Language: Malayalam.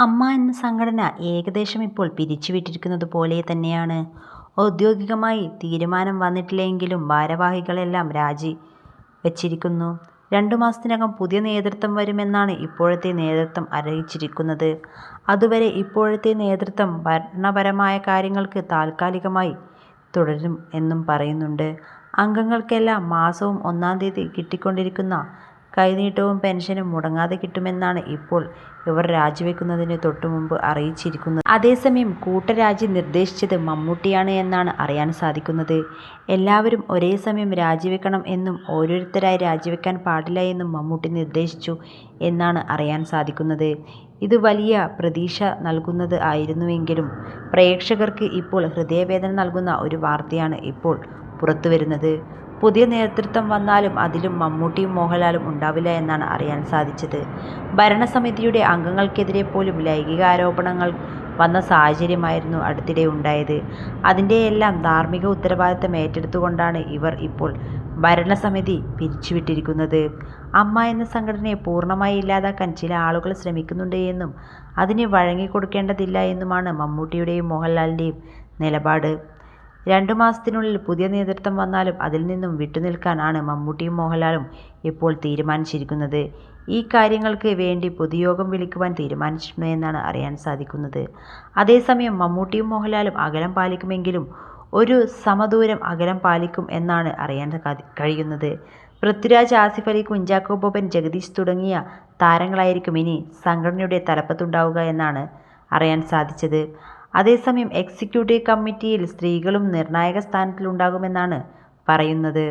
അമ്മ എന്ന സംഘടന ഏകദേശം ഇപ്പോൾ പിരിച്ചുവിട്ടിരിക്കുന്നത് പോലെ തന്നെയാണ്. ഔദ്യോഗികമായി തീരുമാനം വന്നിട്ടില്ലെങ്കിലും ഭാരവാഹികളെല്ലാം രാജി വച്ചിരിക്കുന്നു. രണ്ടു മാസത്തിനകം പുതിയ നേതൃത്വം വരുമെന്നാണ് ഇപ്പോഴത്തെ നേതൃത്വം അറിയിച്ചിരിക്കുന്നത്. അതുവരെ ഇപ്പോഴത്തെ നേതൃത്വം ഭരണപരമായ കാര്യങ്ങൾക്ക് താൽക്കാലികമായി തുടരും എന്നും പറയുന്നുണ്ട്. അംഗങ്ങൾക്കെല്ലാം മാസവും ഒന്നാം തീയതി കിട്ടിക്കൊണ്ടിരിക്കുന്ന കൈനീട്ടവും പെൻഷനും മുടങ്ങാതെ കിട്ടുമെന്നാണ് ഇപ്പോൾ ഇവർ രാജിവെക്കുന്നതിന് തൊട്ടുമുമ്പ് അറിയിച്ചിരിക്കുന്നത്. അതേസമയം കൂട്ടരാജി നിർദ്ദേശിച്ചത് മമ്മൂട്ടിയാണ് എന്നാണ് അറിയാൻ സാധിക്കുന്നത്. എല്ലാവരും ഒരേ സമയം രാജിവെക്കണം എന്നും ഓരോരുത്തരായി രാജിവെക്കാൻ പാടില്ല എന്നും മമ്മൂട്ടി നിർദ്ദേശിച്ചു എന്നാണ് അറിയാൻ സാധിക്കുന്നത്. ഇത് വലിയ പ്രതീക്ഷ നൽകുന്നത് ആയിരുന്നുവെങ്കിലും പ്രേക്ഷകർക്ക് ഇപ്പോൾ ഹൃദയവേദന നൽകുന്ന ഒരു വാർത്തയാണ് ഇപ്പോൾ പുറത്തുവരുന്നത്. പുതിയ നേതൃത്വം വന്നാലും അതിലും മമ്മൂട്ടിയും മോഹൻലാലും ഉണ്ടാവില്ല എന്നാണ് അറിയാൻ സാധിച്ചത്. ഭരണസമിതിയുടെ അംഗങ്ങൾക്കെതിരെ പോലും ലൈംഗിക ആരോപണങ്ങൾ വന്ന സാഹചര്യമായിരുന്നു അടുത്തിടെ ഉണ്ടായത്. അതിന്റെയെല്ലാം ധാർമ്മിക ഉത്തരവാദിത്തം ഏറ്റെടുത്തുകൊണ്ടാണ് ഇവർ ഇപ്പോൾ ഭരണസമിതി പിരിച്ചുവിട്ടിരിക്കുന്നത്. അമ്മ എന്ന സംഘടനയെ പൂർണമായി ഇല്ലാതാക്കാൻ ചില ആളുകൾ ശ്രമിക്കുന്നുണ്ട് എന്നും അതിന് വഴങ്ങിക്കൊടുക്കേണ്ടതില്ല എന്നുമാണ് മമ്മൂട്ടിയുടെയും മോഹൻലാലിന്റെയും നിലപാട്. രണ്ടു മാസത്തിനുള്ളിൽ പുതിയ നേതൃത്വം വന്നാലും അതിൽ നിന്നും വിട്ടുനിൽക്കാനാണ് മമ്മൂട്ടിയും മോഹൻലാലും ഇപ്പോൾ തീരുമാനിച്ചിരിക്കുന്നത്. ഈ കാര്യങ്ങൾക്ക് വേണ്ടി പൊതുയോഗം വിളിക്കുവാൻ തീരുമാനിച്ചിരുന്നതെന്നാണ് അറിയാൻ സാധിക്കുന്നത്. അതേസമയം മമ്മൂട്ടിയും മോഹൻലാലും അകലം പാലിക്കുമെങ്കിലും ഒരു സമദൂരം അകലം പാലിക്കും എന്നാണ് അറിയാൻ കഴിയുന്നത്. പൃഥ്വിരാജ്, ആസിഫ് അലി, കുഞ്ചാക്കോ ബോബൻ, ജഗദീഷ് തുടങ്ങിയ താരങ്ങളായിരിക്കും ഇനി സംഘടനയുടെ തലപ്പത്തുണ്ടാവുക എന്നാണ് അറിയാൻ സാധിച്ചത്. അതേസമയം എക്സിക്യൂട്ടീവ് കമ്മിറ്റിയിൽ സ്ത്രീകളും നിർണായക സ്ഥാനത്തിലുണ്ടാകുമെന്നാണ് പറയുന്നത്.